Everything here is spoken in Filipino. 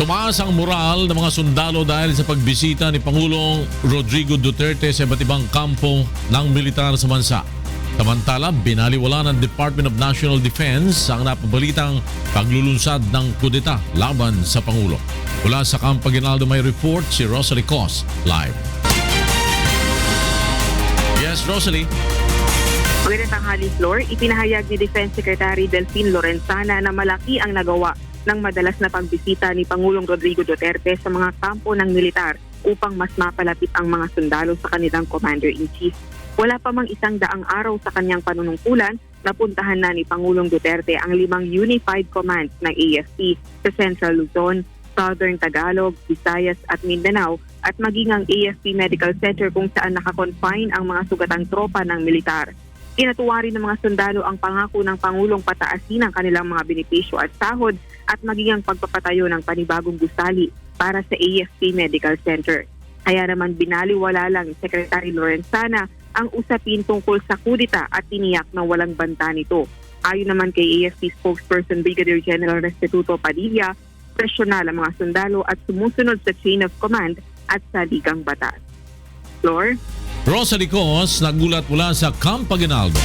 Tumaas ang moral ng mga sundalo dahil sa pagbisita ni Pangulong Rodrigo Duterte sa iba't ibang kampo ng militar sa bansa. Samantala, binaliwala ng Department of National Defense ang napabalitang paglulunsad ng kudeta laban sa Pangulo. Mula sa Camp Aguinaldo may report si Rosalie Cos live. Yes, Rosalie. Magandang tanghali, Floor. Ipinahayag ni Defense Secretary Delphine Lorenzana na malaki ang nagawa ng madalas na pagbisita ni Pangulong Rodrigo Duterte sa mga kampo ng militar upang mas mapalapit ang mga sundalo sa kanilang Commander-in-Chief. Wala pa mang isang daang araw sa kanyang panunungkulan, napuntahan na ni Pangulong Duterte ang limang Unified Commands ng AFP sa Central Luzon, Southern Tagalog, Visayas at Mindanao at maging ang AFP Medical Center kung saan nakakonfine ang mga sugatang tropa ng militar. Tinatuwa rin ng mga sundalo ang pangako ng Pangulong pataasin ang kanilang mga benepisyo at sahod at maging ang pagpapatayo ng panibagong gusali para sa AFP Medical Center. Kaya naman binaliwala lang ni Secretary Lorenzana ang usapin tungkol sa kudita at tiniyak na walang banta nito. Ayon naman kay AFP spokesperson Brigadier General Restituto Padilla, personal ang mga sundalo at sumusunod sa chain of command at sa ligang batas. Floor? Rosalie Cos nagulat mula sa Camp Aguinaldo.